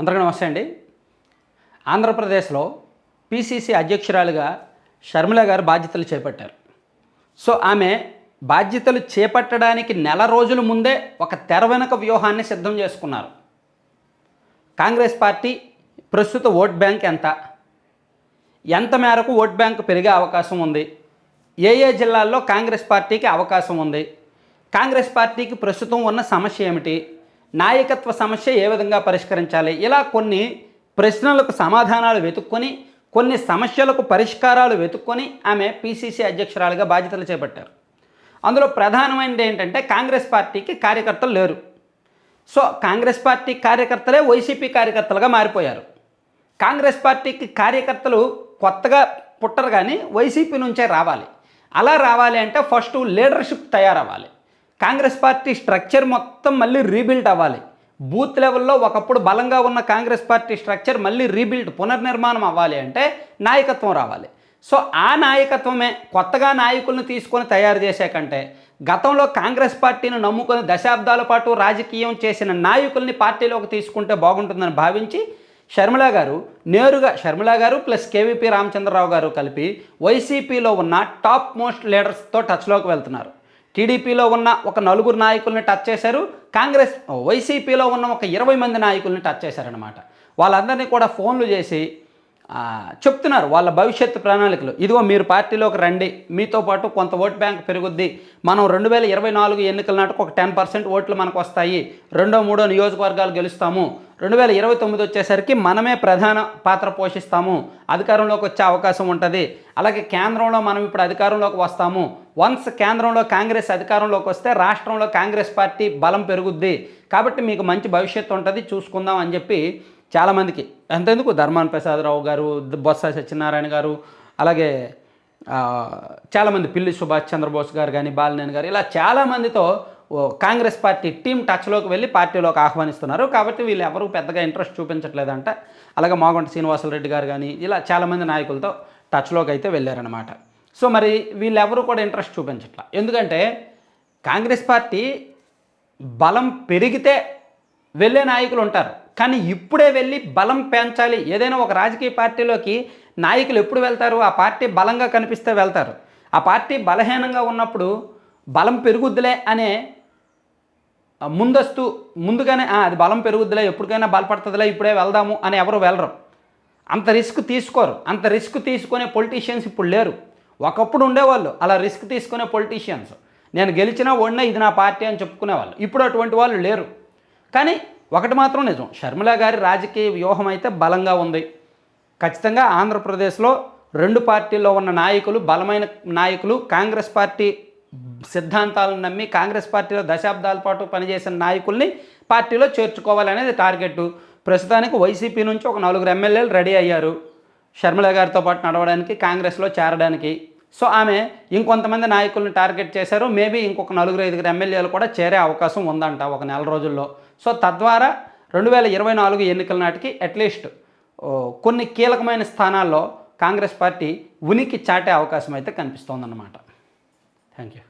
అందరికీ నమస్తే అండి. ఆంధ్రప్రదేశ్లో పిసిసి అధ్యక్షురాలుగా షర్మిల గారు బాధ్యతలు చేపట్టారు. సో ఆమె బాధ్యతలు చేపట్టడానికి నెల రోజుల ముందే ఒక తెర వెనుక వ్యూహాన్ని సిద్ధం చేసుకున్నారు. కాంగ్రెస్ పార్టీ ప్రస్తుత ఓట్ బ్యాంక్ ఎంత? ఎంత మేరకు ఓట్ బ్యాంక్ పెరిగే అవకాశం ఉంది? ఏ ఏ జిల్లాల్లో కాంగ్రెస్ పార్టీకి అవకాశం ఉంది? కాంగ్రెస్ పార్టీకి ప్రస్తుతం ఉన్న సమస్య ఏమిటి? నాయకత్వ సమస్య ఏ విధంగా పరిష్కరించాలి? ఇలా కొన్ని ప్రశ్నలకు సమాధానాలు వెతుక్కొని కొన్ని సమస్యలకు పరిష్కారాలు వెతుక్కొని ఆమె పిసిసి అధ్యక్షురాలుగా బాధ్యతలు చేపట్టారు. అందులో ప్రధానమైనది ఏంటంటే కాంగ్రెస్ పార్టీకి కార్యకర్తలు లేరు. సో కాంగ్రెస్ పార్టీ కార్యకర్తలే వైసీపీ కార్యకర్తలుగా మారిపోయారు. కాంగ్రెస్ పార్టీకి కార్యకర్తలు కొత్తగా పుట్టరు కానీ వైసీపీ నుంచే రావాలి. అలా రావాలి అంటే ఫస్ట్ లీడర్షిప్ తయారవ్వాలి. కాంగ్రెస్ పార్టీ స్ట్రక్చర్ మొత్తం మళ్ళీ రీబిల్డ్ అవ్వాలి. బూత్ లెవెల్లో ఒకప్పుడు బలంగా ఉన్న కాంగ్రెస్ పార్టీ స్ట్రక్చర్ మళ్ళీ రీబిల్డ్ పునర్నిర్మాణం అవ్వాలి అంటే నాయకత్వం రావాలి. సో ఆ నాయకత్వమే కొత్తగా నాయకులను తీసుకొని తయారు చేసే కంటే గతంలో కాంగ్రెస్ పార్టీని నమ్ముకొని దశాబ్దాల పాటు రాజకీయం చేసిన నాయకుల్ని పార్టీలోకి తీసుకుంటే బాగుంటుందని భావించి షర్మిల గారు నేరుగా షర్మిల గారు ప్లస్ కేవీపీ రామచంద్రరావు గారు కలిపి వైసీపీలో ఉన్న టాప్ మోస్ట్ లీడర్స్తో టచ్లోకి వెళ్తున్నారు. టీడీపీలో ఉన్న ఒక నలుగురు నాయకుల్ని టచ్ చేశారు. కాంగ్రెస్ వైసీపీలో ఉన్న ఒక ఇరవై మంది నాయకుల్ని టచ్ చేశారనమాట వాళ్ళందరినీ కూడా ఫోన్లు చేసి చెప్తున్నారు వాళ్ళ భవిష్యత్తు ప్రణాళికలు. ఇదిగో మీరు పార్టీలోకి రండి. మీతో పాటు కొంత ఓట్ బ్యాంక్ పెరుగుద్ది. మనం రెండు వేల ఇరవై నాలుగు ఎన్నికల నాటికి ఒక టెన్ పర్సెంట్ ఓట్లు మనకు వస్తాయి. రెండో మూడో నియోజకవర్గాలు గెలుస్తాము. రెండు వేల ఇరవై తొమ్మిది వచ్చేసరికి మనమే ప్రధాన పాత్ర పోషిస్తాము. అధికారంలోకి వచ్చే అవకాశం ఉంటుంది. అలాగే కేంద్రంలో మనం ఇప్పుడు అధికారంలోకి వస్తాము. వన్స్ కేంద్రంలో కాంగ్రెస్ అధికారంలోకి వస్తే రాష్ట్రంలో కాంగ్రెస్ పార్టీ బలం పెరుగుద్ది. కాబట్టి మీకు మంచి భవిష్యత్తు ఉంటుంది. చూసుకుందాం అని చెప్పి చాలామందికి అంతెందుకు? ధర్మాన్ ప్రసాదరావు గారు బొత్స సత్యనారాయణ గారు అలాగే చాలామంది పిల్లి సుభాష్ చంద్రబోస్ గారు కానీ బాలినేని గారు ఇలా చాలామందితో కాంగ్రెస్ పార్టీ టీం టచ్లోకి వెళ్ళి పార్టీలోకి ఆహ్వానిస్తున్నారు. కాబట్టి వీళ్ళు ఎవరు పెద్దగా ఇంట్రెస్ట్ చూపించట్లేదంట. అలాగే మాగంట శ్రీనివాసరెడ్డి గారు కానీ ఇలా చాలామంది నాయకులతో టచ్లోకి అయితే వెళ్ళారనమాట సో మరి వీళ్ళెవరు కూడా ఇంట్రెస్ట్ చూపించట్ల. ఎందుకంటే కాంగ్రెస్ పార్టీ బలం పెరిగితే వెళ్ళే నాయకులు ఉంటారు. కానీ ఇప్పుడే వెళ్ళి బలం పెంచాలి. ఏదైనా ఒక రాజకీయ పార్టీలోకి నాయకులు ఎప్పుడు వెళ్తారు? ఆ పార్టీ బలంగా కనిపిస్తే వెళ్తారు. ఆ పార్టీ బలహీనంగా ఉన్నప్పుడు బలం పెరుగుద్దిలే అనే ముందస్తు ముందుగానే అది బలం పెరుగుద్దిలే ఎప్పటికైనా బలపడుతుందిలే ఇప్పుడే వెళ్దాము అని ఎవరు వెళ్ళరు అంత రిస్క్ తీసుకోరు. అంత రిస్క్ తీసుకునే పొలిటీషియన్స్ ఇప్పుడు లేరు. ఒకప్పుడు ఉండేవాళ్ళు అలా రిస్క్ తీసుకునే పొలిటీషియన్స్. నేను గెలిచినా ఓడినా ఇది నా పార్టీ అని చెప్పుకునేవాళ్ళు. ఇప్పుడు అటువంటి వాళ్ళు లేరు. కానీ ఒకటి మాత్రం నిజం. షర్మిల గారి రాజకీయ వ్యూహం అయితే బలంగా ఉంది. ఖచ్చితంగా ఆంధ్రప్రదేశ్లో రెండు పార్టీల్లో ఉన్న నాయకులు బలమైన నాయకులు కాంగ్రెస్ పార్టీ సిద్ధాంతాలను నమ్మి కాంగ్రెస్ పార్టీలో దశాబ్దాల పాటు పనిచేసిన నాయకుల్ని పార్టీలో చేర్చుకోవాలనేది టార్గెట్ ప్రస్తుతానికి వైసీపీ నుంచి ఒక నలుగురు ఎమ్మెల్యేలు రెడీ అయ్యారు. షర్మిల గారితో పాటు నడవడానికి కాంగ్రెస్లో చేరడానికి. సో ఆమె ఇంకొంతమంది నాయకులను టార్గెట్ చేశారు. మేబీ ఇంకొక నలుగురు ఐదుగురు ఎమ్మెల్యేలు కూడా చేరే అవకాశం ఉందంట ఒక నెల రోజుల్లో. సో తద్వారా రెండు వేల ఇరవై నాలుగు ఎన్నికల నాటికి అట్లీస్ట్ కొన్ని కీలకమైన స్థానాల్లో కాంగ్రెస్ పార్టీ ఉనికి చాటే అవకాశం అయితే కనిపిస్తోందన్నమాట. Thank you